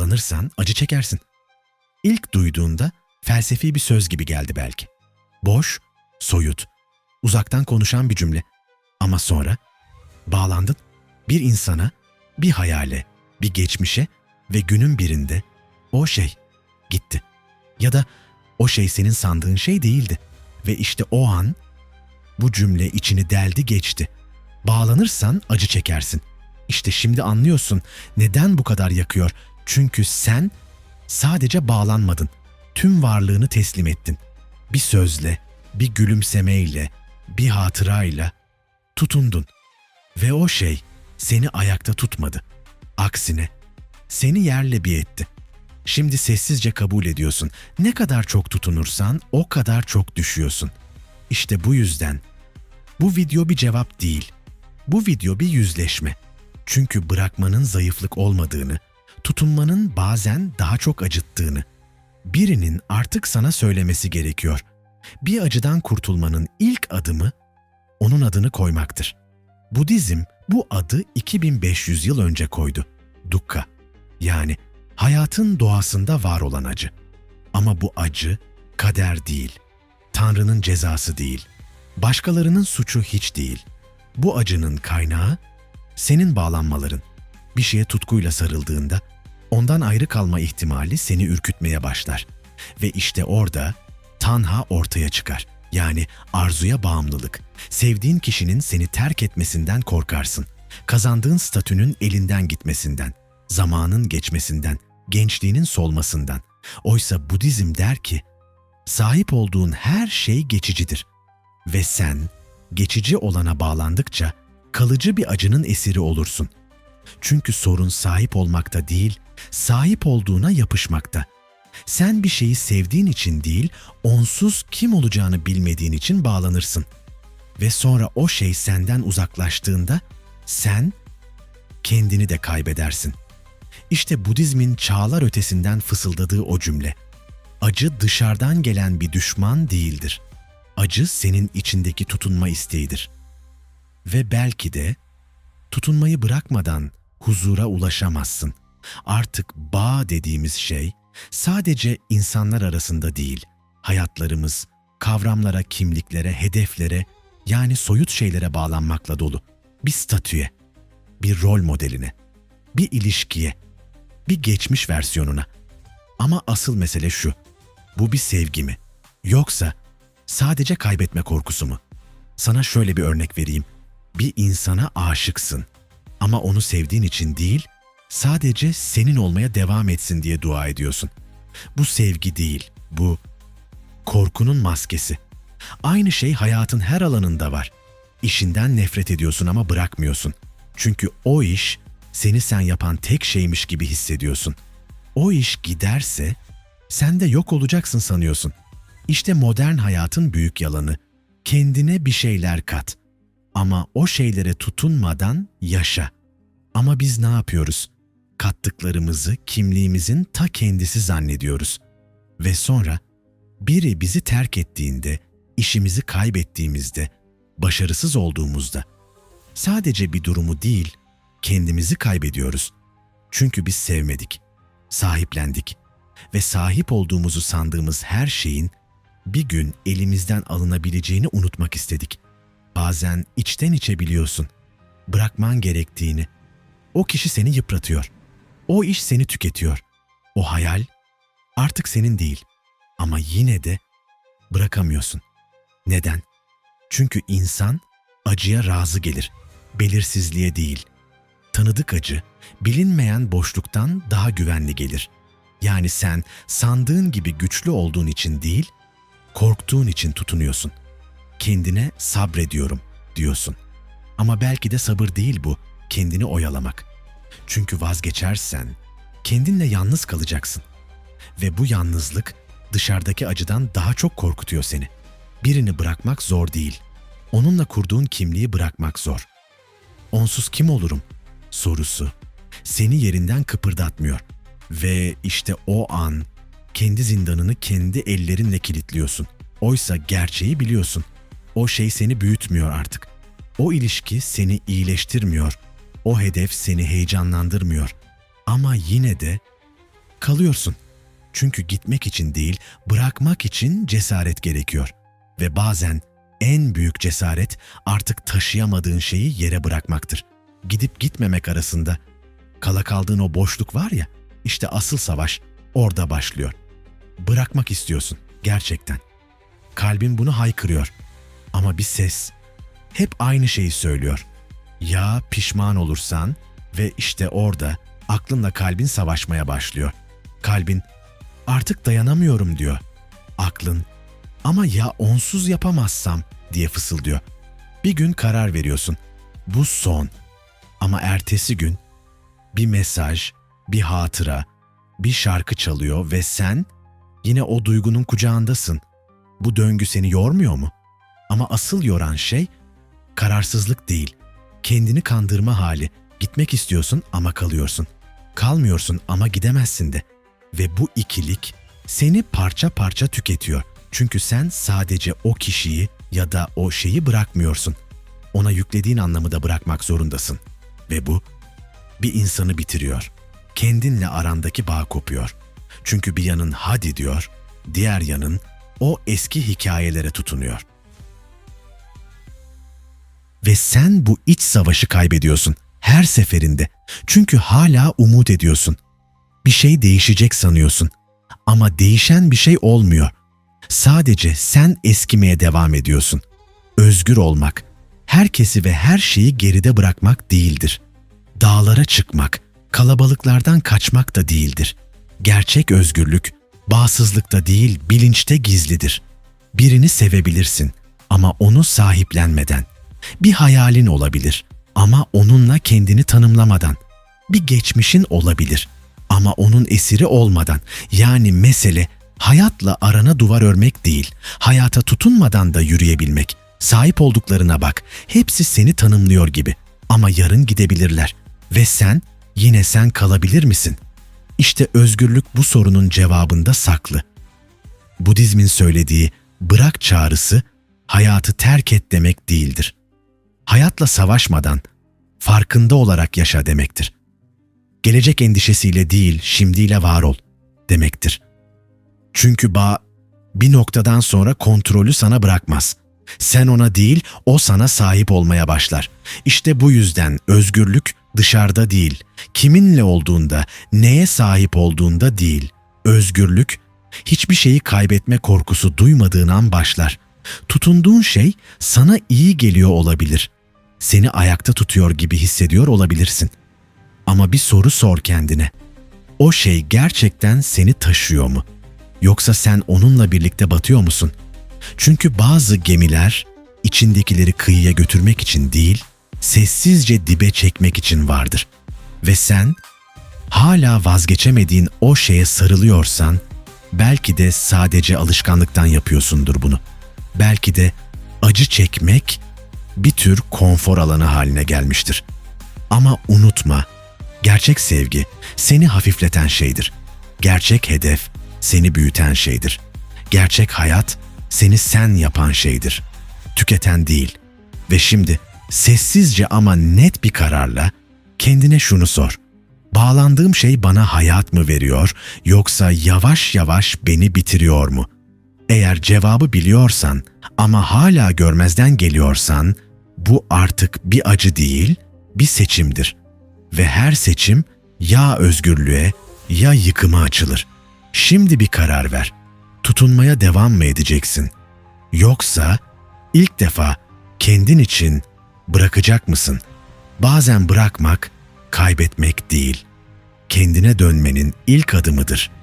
Bağlanırsan acı çekersin. İlk duyduğunda felsefi bir söz gibi geldi belki. Boş, soyut, uzaktan konuşan bir cümle. Ama sonra bağlandın bir insana, bir hayale, bir geçmişe ve günün birinde o şey gitti. Ya da o şey senin sandığın şey değildi. Ve işte o an bu cümle içini deldi geçti. Bağlanırsan acı çekersin. İşte şimdi anlıyorsun neden bu kadar yakıyor. Çünkü sen sadece bağlanmadın. Tüm varlığını teslim ettin. Bir sözle, bir gülümsemeyle, bir hatırayla tutundun. Ve o şey seni ayakta tutmadı. Aksine seni yerle bir etti. Şimdi sessizce kabul ediyorsun. Ne kadar çok tutunursan o kadar çok düşüyorsun. İşte bu yüzden bu video bir cevap değil. Bu video bir yüzleşme. Çünkü bırakmanın zayıflık olmadığını, tutunmanın bazen daha çok acıttığını, birinin artık sana söylemesi gerekiyor. Bir acıdan kurtulmanın ilk adımı onun adını koymaktır. Budizm bu adı 2500 yıl önce koydu. Dukkha. Yani hayatın doğasında var olan acı. Ama bu acı kader değil. Tanrı'nın cezası değil. Başkalarının suçu hiç değil. Bu acının kaynağı senin bağlanmaların. Bir şeye tutkuyla sarıldığında ondan ayrı kalma ihtimali seni ürkütmeye başlar. Ve işte orada tanha ortaya çıkar. Yani arzuya bağımlılık. Sevdiğin kişinin seni terk etmesinden korkarsın. Kazandığın statünün elinden gitmesinden, zamanın geçmesinden, gençliğinin solmasından. Oysa Budizm der ki, sahip olduğun her şey geçicidir. Ve sen geçici olana bağlandıkça kalıcı bir acının esiri olursun. Çünkü sorun sahip olmakta değil, sahip olduğuna yapışmakta. Sen bir şeyi sevdiğin için değil, onsuz kim olacağını bilmediğin için bağlanırsın. Ve sonra o şey senden uzaklaştığında sen kendini de kaybedersin. İşte Budizmin çağlar ötesinden fısıldadığı o cümle. Acı dışarıdan gelen bir düşman değildir. Acı senin içindeki tutunma isteğidir. Ve belki de tutunmayı bırakmadan huzura ulaşamazsın. Artık bağ dediğimiz şey sadece insanlar arasında değil, hayatlarımız, kavramlara, kimliklere, hedeflere yani soyut şeylere bağlanmakla dolu. Bir statüye, bir rol modeline, bir ilişkiye, bir geçmiş versiyonuna. Ama asıl mesele şu, bu bir sevgi mi? Yoksa sadece kaybetme korkusu mu? Sana şöyle bir örnek vereyim. Bir insana aşıksın ama onu sevdiğin için değil, sadece senin olmaya devam etsin diye dua ediyorsun. Bu sevgi değil, bu korkunun maskesi. Aynı şey hayatın her alanında var. İşinden nefret ediyorsun ama bırakmıyorsun. Çünkü o iş seni sen yapan tek şeymiş gibi hissediyorsun. O iş giderse sen de yok olacaksın sanıyorsun. İşte modern hayatın büyük yalanı. Kendine bir şeyler kat. Ama o şeylere tutunmadan yaşa. Ama biz ne yapıyoruz? Kattıklarımızı kimliğimizin ta kendisi zannediyoruz. Ve sonra biri bizi terk ettiğinde, işimizi kaybettiğimizde, başarısız olduğumuzda sadece bir durumu değil, kendimizi kaybediyoruz. Çünkü biz sevmedik, sahiplendik ve sahip olduğumuzu sandığımız her şeyin bir gün elimizden alınabileceğini unutmak istedik. Bazen içten içe biliyorsun. Bırakman gerektiğini. O kişi seni yıpratıyor. O iş seni tüketiyor. O hayal artık senin değil. Ama yine de bırakamıyorsun. Neden? Çünkü insan acıya razı gelir. Belirsizliğe değil. Tanıdık acı, bilinmeyen boşluktan daha güvenli gelir. Yani sen sandığın gibi güçlü olduğun için değil, korktuğun için tutunuyorsun. Kendine sabrediyorum diyorsun. Ama belki de sabır değil bu, kendini oyalamak. Çünkü vazgeçersen kendinle yalnız kalacaksın. Ve bu yalnızlık dışarıdaki acıdan daha çok korkutuyor seni. Birini bırakmak zor değil. Onunla kurduğun kimliği bırakmak zor. Onsuz kim olurum sorusu seni yerinden kıpırdatmıyor. Ve işte o an kendi zindanını kendi ellerinle kilitliyorsun. Oysa gerçeği biliyorsun. O şey seni büyütmüyor artık. O ilişki seni iyileştirmiyor. O hedef seni heyecanlandırmıyor. Ama yine de kalıyorsun. Çünkü gitmek için değil, bırakmak için cesaret gerekiyor. Ve bazen en büyük cesaret artık taşıyamadığın şeyi yere bırakmaktır. Gidip gitmemek arasında kala kaldığın o boşluk var ya, işte asıl savaş orada başlıyor. Bırakmak istiyorsun gerçekten. Kalbin bunu haykırıyor. Ama bir ses hep aynı şeyi söylüyor. Ya pişman olursan ve işte orada aklınla kalbin savaşmaya başlıyor. Kalbin artık dayanamıyorum diyor. Aklın ama ya onsuz yapamazsam diye fısıldıyor. Bir gün karar veriyorsun. Bu son. Ama ertesi gün bir mesaj, bir hatıra, bir şarkı çalıyor ve sen yine o duygunun kucağındasın. Bu döngü seni yormuyor mu? Ama asıl yoran şey kararsızlık değil. Kendini kandırma hali. Gitmek istiyorsun ama kalıyorsun. Kalmıyorsun ama gidemezsin de. Ve bu ikilik seni parça parça tüketiyor. Çünkü sen sadece o kişiyi ya da o şeyi bırakmıyorsun. Ona yüklediğin anlamı da bırakmak zorundasın. Ve bu bir insanı bitiriyor. Kendinle arandaki bağ kopuyor. Çünkü bir yanın hadi diyor, diğer yanın o eski hikayelere tutunuyor. Ve sen bu iç savaşı kaybediyorsun her seferinde. Çünkü hala umut ediyorsun. Bir şey değişecek sanıyorsun. Ama değişen bir şey olmuyor. Sadece sen eskimeye devam ediyorsun. Özgür olmak, herkesi ve her şeyi geride bırakmak değildir. Dağlara çıkmak, kalabalıklardan kaçmak da değildir. Gerçek özgürlük, bağsızlıkta değil bilinçte gizlidir. Birini sevebilirsin ama onu sahiplenmeden. Bir hayalin olabilir ama onunla kendini tanımlamadan. Bir geçmişin olabilir ama onun esiri olmadan. Yani mesele hayatla arana duvar örmek değil, hayata tutunmadan da yürüyebilmek. Sahip olduklarına bak, hepsi seni tanımlıyor gibi. Ama yarın gidebilirler. Ve sen, yine sen kalabilir misin? İşte özgürlük bu sorunun cevabında saklı. Budizmin söylediği bırak çağrısı, hayatı terk et demek değildir. Hayatla savaşmadan, farkında olarak yaşa demektir. Gelecek endişesiyle değil, şimdiyle var ol demektir. Çünkü bağ bir noktadan sonra kontrolü sana bırakmaz. Sen ona değil, o sana sahip olmaya başlar. İşte bu yüzden özgürlük dışarıda değil, kiminle olduğunda, neye sahip olduğunda değil. Özgürlük hiçbir şeyi kaybetme korkusu duymadığın an başlar. Tutunduğun şey sana iyi geliyor olabilir. Seni ayakta tutuyor gibi hissediyor olabilirsin. Ama bir soru sor kendine. O şey gerçekten seni taşıyor mu? Yoksa sen onunla birlikte batıyor musun? Çünkü bazı gemiler içindekileri kıyıya götürmek için değil, sessizce dibe çekmek için vardır. Ve sen hala vazgeçemediğin o şeye sarılıyorsan, belki de sadece alışkanlıktan yapıyorsundur bunu. Belki de acı çekmek bir tür konfor alanı haline gelmiştir. Ama unutma, gerçek sevgi seni hafifleten şeydir. Gerçek hedef seni büyüten şeydir. Gerçek hayat seni sen yapan şeydir. Tüketen değil. Ve şimdi sessizce ama net bir kararla kendine şunu sor. Bağlandığım şey bana hayat mı veriyor yoksa yavaş yavaş beni bitiriyor mu? Eğer cevabı biliyorsan ama hala görmezden geliyorsan bu artık bir acı değil, bir seçimdir. Ve her seçim ya özgürlüğe ya yıkıma açılır. Şimdi bir karar ver. Tutunmaya devam mı edeceksin? Yoksa ilk defa kendin için bırakacak mısın? Bazen bırakmak kaybetmek değil, kendine dönmenin ilk adımıdır.''